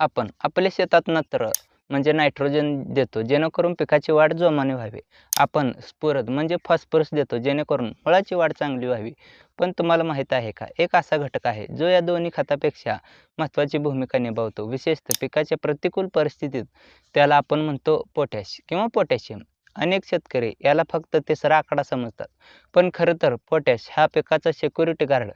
आपण आपल्या शेतात नत्र म्हणजे नायट्रोजन देतो जेणेकरून पिकाची वाढ जोमाने व्हावी. आपण स्फुरद म्हणजे फॉस्फरस देतो जेणेकरून फळाची वाढ चांगली व्हावी. पण तुम्हाला माहीत आहे का? एक असा घटक आहे जो या दोन्ही खतापेक्षा महत्त्वाची भूमिका निभावतो. विशेषतः पिकाच्या प्रतिकूल परिस्थितीत त्याला आपण म्हणतो पोटॅश किंवा पोटॅशियम अनेक शेतकरी याला फक्त तिसरा आकडा समजतात. पण खरं तर पोटॅश हा पिकाचा सिक्युरिटी गार्ड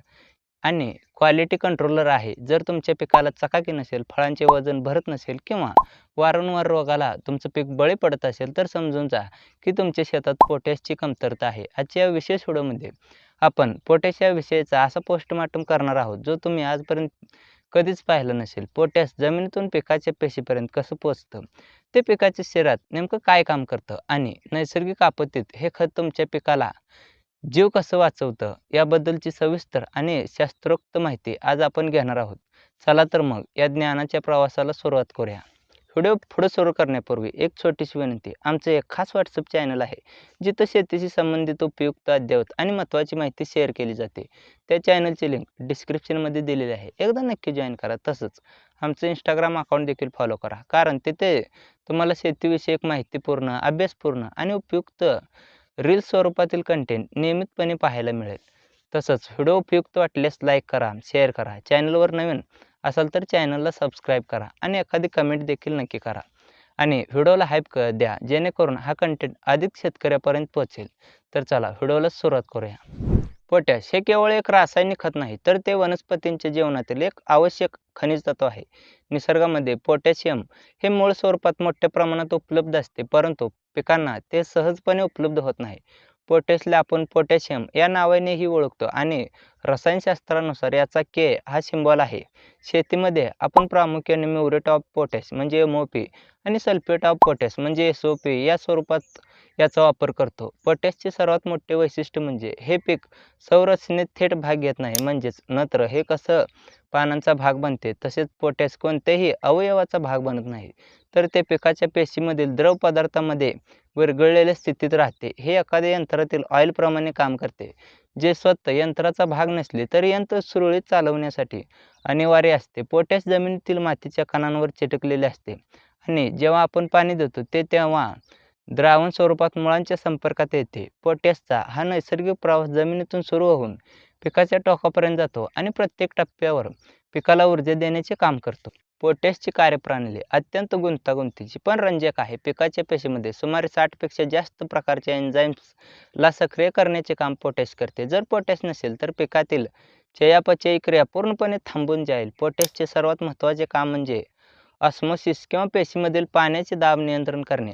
आणि क्वालिटी कंट्रोलर आहे. जर तुमच्या पिकाला चकाकी नसेल फळांचे वजन भरत नसेल किंवा वारंवार रोगाला तुमचं पीक बळी पडत असेल तर समजून जा की तुमच्या शेतात पोटॅशची कमतरता आहे. आजच्या विशेष व्हिडिओमध्ये आपण पोटॅश या विषयीचा असा पोस्टमार्टम करणार आहोत जो तुम्ही आजपर्यंत कधीच पाहिलं नसेल. पोटॅश जमिनीतून पिकाच्या पेशीपर्यंत कसं पोचतं? ते पिकाच्या शरीरात नेमकं काय काम करतं? आणि नैसर्गिक आपत्तीत हे खत तुमच्या पिकाला जीव कसं वाचवतं याबद्दलची सविस्तर आणि शास्त्रोक्त माहिती आज आपण घेणार आहोत. चला तर मग या ज्ञानाच्या प्रवासाला सुरुवात करूया. व्हिडिओ पुढे सुरू करण्यापूर्वी एक छोटीशी विनंती. आमचं एक खास व्हॉट्सअप चॅनल आहे जिथं शेतीशी संबंधित उपयुक्त अद्ययावत आणि महत्त्वाची माहिती शेअर केली जाते. त्या चॅनलची लिंक डिस्क्रिप्शनमध्ये दिलेली आहे. एकदा नक्की जॉईन करा. तसंच आमचं इंस्टाग्राम अकाउंट देखील फॉलो करा. कारण तिथे तुम्हाला शेतीविषयक माहितीपूर्ण अभ्यासपूर्ण आणि उपयुक्त रील्स स्वरूपातील कंटेंट नियमितपणे पाहायला मिळेल. तसंच व्हिडिओ उपयुक्त वाटल्यास लाईक करा शेअर करा. चॅनलवर नवीन असाल तर चॅनलला सबस्क्राईब करा आणि एखादी कमेंट देखील नक्की करा. आणि व्हिडिओला हाईप क द्या जेणेकरून हा कंटेंट अधिक शेतकऱ्यापर्यंत पोहोचेल. तर चला व्हिडिओला सुरुवात करूया. पोटॅश हे केवळ एक रासायनिक खत नाही तर ते वनस्पतींच्या जीवनातील एक आवश्यक खनिज तत्व आहे. निसर्गामध्ये पोटॅशियम हे मूळ स्वरूपात मोठ्या प्रमाणात उपलब्ध असते परंतु पिकांना ते सहजपणे उपलब्ध होत नाही. पोटॅशला आपण पोटॅशियम या नावानेही ओळखतो आणि रसायनशास्त्रानुसार याचा के हा सिंबॉल आहे. शेतीमध्ये आपण प्रामुख्याने म्युरेट ऑफ पोटॅश म्हणजे एम ओ पी आणि सल्फेट ऑफ पोटॅश म्हणजे एस ओ पी या स्वरूपात याचा वापर करतो. पोटॅशचे सर्वात मोठे वैशिष्ट्य म्हणजे हे पीक संरचनेत थेट भाग घेत नाही. म्हणजेच नत्र हे कसं पानांचा भाग बनते तसेच पोटॅश कोणत्याही अवयवाचा भाग बनत नाही. तर ते पिकाच्या पेशीमधील द्रव पदार्थामध्ये विरघळलेल्या स्थितीत राहते. हे एखाद्या यंत्रातील ऑइलप्रमाणे काम करते. जे स्वतः यंत्राचा भाग नसले तरी यंत्र सुरळीत चालवण्यासाठी अनिवार्य असते. पोटॅश जमिनीतील मातीच्या कणांवर चिटकलेले असते आणि जेव्हा आपण पाणी देतो ते तेव्हा द्रावण स्वरूपात मुळांच्या संपर्कात येते. पोटॅशचा हा नैसर्गिक प्रवास जमिनीतून सुरू होऊन पिकाच्या टोकापर्यंत जातो आणि प्रत्येक टप्प्यावर पिकाला ऊर्जा देण्याचे काम करतो. पोटॅशची कार्यप्रणाली अत्यंत गुंतागुंतीची पण रंजक आहे. पिकाच्या पेशीमध्ये सुमारे साठपेक्षा जास्त प्रकारच्या एन्झाईम्सला सक्रिय करण्याचे काम पोटॅश करते. जर पोटॅश नसेल तर पिकातील चयापचयी क्रिया पूर्णपणे थांबून जाईल. पोटॅशचे सर्वात महत्त्वाचे काम म्हणजे ऑस्मोसिस किंवा पेशीमधील पाण्याचे दाब नियंत्रण करणे.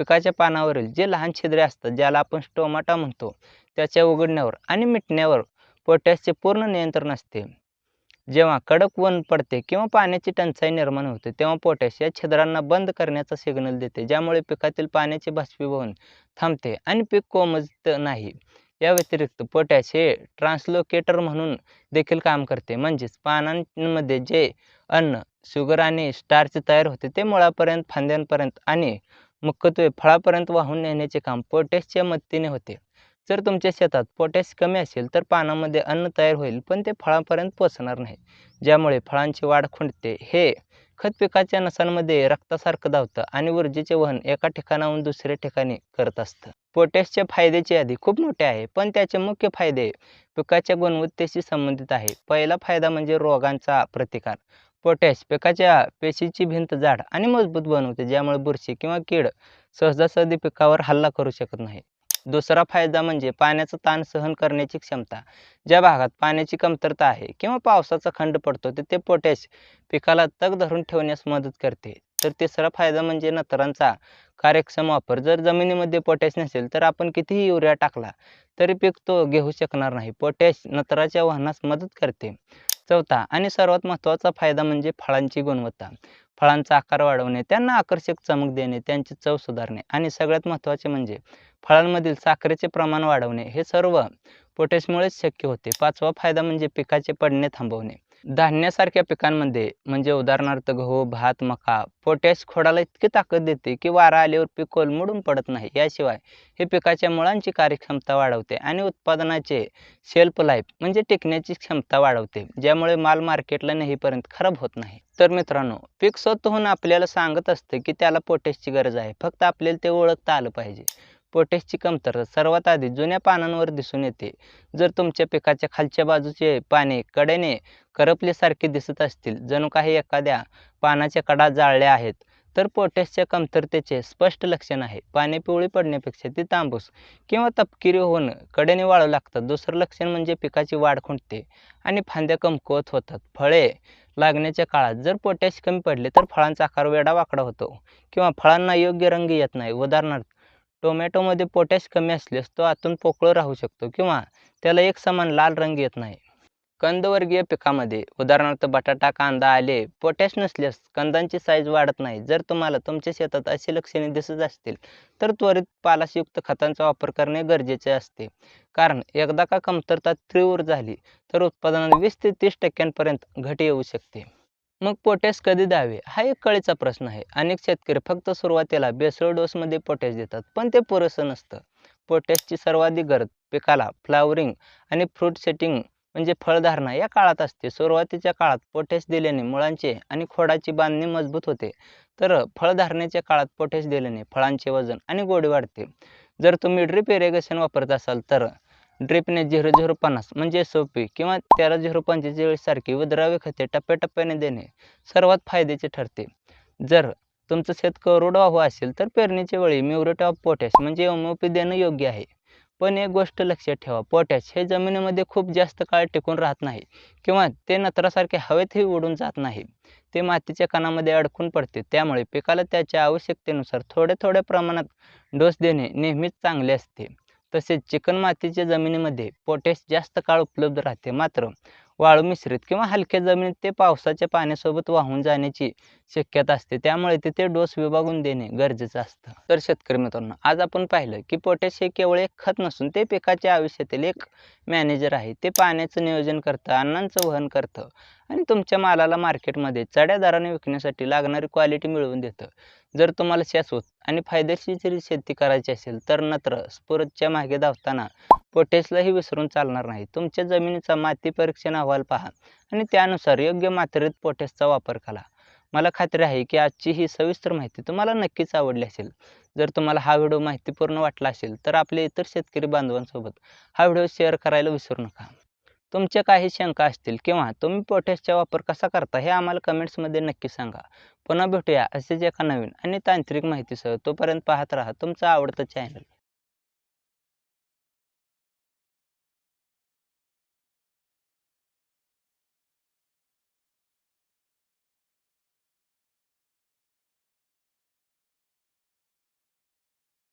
पिकाच्या पानावरील जे लहान छिद्रे असतात ज्याला आपण स्टोमाटा म्हणतो त्याच्या उघडण्यावर आणि मिटण्यावर पोटॅशचे पूर्ण नियंत्रण असते. जेव्हा कडक ऊन पडते किंवा पाण्याची टंचाई निर्माण होते तेव्हा पोटॅश या छिद्रांना बंद करण्याचा सिग्नल देते ज्यामुळे पिकातील पाण्याचे बाष्पीभवन थांबते आणि पीक कोमजत नाही. या व्यतिरिक्त पोटॅश हे ट्रान्सलोकेटर म्हणून देखील काम करते. म्हणजेच पानांमध्ये जे अन्न शुगर आणि स्टार्च तयार होते ते मुळापर्यंत फांद्यांपर्यंत आणि मुख्यत्वे फळापर्यंत वाहून नेण्याचे काम पोटॅशच्या मदतीने होते. जर तुमच्या शेतात पोटॅश कमी असेल तर पानामध्ये अन्न तयार होईल पण ते फळांपर्यंत पोचणार नाही. ज्यामुळे फळांची वाढ खुंटते. हे खत पिकाच्या नसांमध्ये रक्तासारखं धावतं आणि ऊर्जेचे वहन एका ठिकाणाहून दुसऱ्या ठिकाणी करत असतं. पोटॅशच्या फायद्याची यादी खूप मोठी आहे पण त्याचे मुख्य फायदे पिकाच्या गुणवत्तेशी संबंधित आहे. पहिला फायदा म्हणजे रोगांचा प्रतिकार. पोटॅश पिकाच्या पेशीची भिंत जाड आणि मजबूत बनवते ज्यामुळे बुरशी किंवा कीड सहजासहजी पिकावर हल्ला करू शकत नाही. दुसरा फायदा म्हणजे पाण्याचा ताण सहन करण्याची क्षमता. ज्या भागात पाण्याची कमतरता आहे किंवा पावसाचा खंड पडतो तिथे पोटॅश पिकाला तग धरून ठेवण्यास मदत करते. तर तिसरा फायदा म्हणजे नत्रांचा कार्यक्षम वापर. जर जमिनीमध्ये पोटॅश नसेल तर आपण कितीही युरिया टाकला तरी पीक तो घेऊ शकणार नाही. पोटॅश नत्राच्या वाहनास मदत करते. चौथा आणि सर्वात महत्त्वाचा फायदा म्हणजे फळांची गुणवत्ता. फळांचा आकार वाढवणे त्यांना आकर्षक चमक देणे त्यांची चव सुधारणे आणि सगळ्यात महत्त्वाचे म्हणजे फळांमधील साखरेचे प्रमाण वाढवणे हे सर्व पोटॅशमुळेच शक्य होते. पाचवा फायदा म्हणजे पिकाचे पडणे थांबवणे. धान्यासारख्या पिकांमध्ये म्हणजे उदाहरणार्थ गहू भात मका पोटॅश खोडाला इतकी ताकद देते की वारा आल्यावर पीक कोलमडून पडत नाही. याशिवाय हे पिकाच्या मुळांची कार्यक्षमता वाढवते आणि उत्पादनाचे शेल्फ लाईफ म्हणजे टिकण्याची क्षमता वाढवते ज्यामुळे माल मार्केटला नेहमीपर्यंत खराब होत नाही. तर मित्रांनो पीक स्वतःहून आपल्याला सांगत असते की त्याला पोटॅशची गरज आहे. फक्त आपल्याला ते ओळखता आलं पाहिजे. पोटॅशची कमतरता सर्वात आधी जुन्या पानांवर दिसून येते. जर तुमच्या पिकाच्या खालच्या बाजूचे पाने कडेने करपल्यासारखे दिसत असतील जणू काही एखाद्या पानाच्या कडा जाळल्या आहेत तर पोटॅशच्या कमतरतेचे स्पष्ट लक्षण आहे. पाने पिवळी पडण्यापेक्षा ती तांबूस किंवा तपकिरी होऊन कडेने वाळू लागतात. दुसरं लक्षण म्हणजे पिकाची वाढ खुंटते आणि फांद्या कमकुवत होतात. फळे लागण्याच्या काळात जर पोटॅश कमी पडले तर फळांचा आकार वेडा वाकडा होतो किंवा फळांना योग्य रंग येत नाही. उदाहरणार्थ टोमॅटोमध्ये पोटॅश कमी असल्यास तो आतून पोकळ राहू शकतो किंवा त्याला एक समान लाल रंग येत नाही. कंदवर्गीय पिकामध्ये उदाहरणार्थ बटाटा कांदा आले पोटॅश नसल्यास कंदांची साईज वाढत नाही. जर तुम्हाला तुमच्या शेतात अशी लक्षणे दिसत असतील तर त्वरित पालाशयुक्त खतांचा वापर करणे गरजेचे असते. कारण एकदा का कमतरता तीव्र झाली तर उत्पादनात वीस ते तीस टक्क्यांपर्यंत घट येऊ शकते. मग पोटॅश कधी द्यावे? हा एक कळीचा प्रश्न आहे. अनेक शेतकरी फक्त सुरुवातीला बेसळ डोसमध्ये पोटॅश देतात पण ते पुरेसं नसतं. पोटॅशची सर्वाधिक गरज पिकाला फ्लावरिंग आणि फ्रूट सेटिंग म्हणजे फळधारणा या काळात असते. सुरुवातीच्या काळात पोटॅश दिल्याने मुळांचे आणि खोडाची बांधणी मजबूत होते. तर फळधारणेच्या काळात पोटॅश दिल्याने फळांचे वजन आणि गोडी वाढते. जर तुम्ही ड्रिप इरिगेशन वापरत असाल तर ड्रिपने झिरो झिरो पन्नास म्हणजे एस ओ पी किंवा तेरा झिरो पंचेचाळीससारखी सारखी विद्राव्य खते टप्प्याटप्प्याने देणे सर्वात फायद्याचे ठरते. जर तुमचं शेत करोडवाहू असेल तर पेरणीच्या वेळी म्युरेट ऑफ पोटॅश म्हणजे एम ओ पी देणं योग्य आहे. पण एक गोष्ट लक्षात ठेवा पोटॅश हे जमिनीमध्ये खूप जास्त काळ टिकून राहत नाही किंवा ते नत्रासारखे हवेतही उडून जात नाही. ते मातीच्या कणामध्ये अडकून पडते त्यामुळे पिकाला त्याच्या आवश्यकतेनुसार थोड्या थोड्या प्रमाणात डोस देणे नेहमीच चांगले असते. तसेच चिकणमातीच्या जमिनीमध्ये पोटॅश जास्त काळ उपलब्ध राहते. मात्र वाळू मिश्रित किंवा हलक्या जमिनीत ते पावसाच्या पाण्यासोबत वाहून जाण्याची शक्यता असते. त्यामुळे तिथे डोस विभागून देणे गरजेचं असतं. तर शेतकरी मित्रांनो आज आपण पाहिलं की पोटॅश हे केवळ एक खत नसून ते पिकाच्या आयुष्यातील एक मॅनेजर आहे. ते पाण्याचं नियोजन करतं अन्नांचं वहन करतं आणि तुमच्या मालाला मार्केटमध्ये चढ्या दराने विकण्यासाठी लागणारी क्वालिटी मिळवून देतं. जर तुम्हाला शाश्वत आणि फायदेशीर जरी शेती करायची असेल तर नत्र स्फुरतच्या मागे धावताना पोटॅशलाही विसरून चालणार नाही. तुमच्या जमिनीचा माती परीक्षण अहवाल पहा आणि त्यानुसार योग्य मात्रेत पोटॅशचा वापर करा. मला खात्री आहे की आजची ही सविस्तर माहिती तुम्हाला नक्कीच आवडली असेल. जर तुम्हाला हा व्हिडिओ माहितीपूर्ण वाटला असेल तर आपल्या इतर शेतकरी बांधवांसोबत हा व्हिडिओ शेअर करायला विसरू नका. तुमच्या काही शंका असतील किंवा तुम्ही पोटॅशचा वापर कसा करता हे आम्हाला कमेंट्समध्ये नक्की सांगा. पुन्हा भेटूया असेच एका नवीन आणि तांत्रिक माहितीसह तोपर्यंत पाहत राहा तुमचं आवडता चॅनल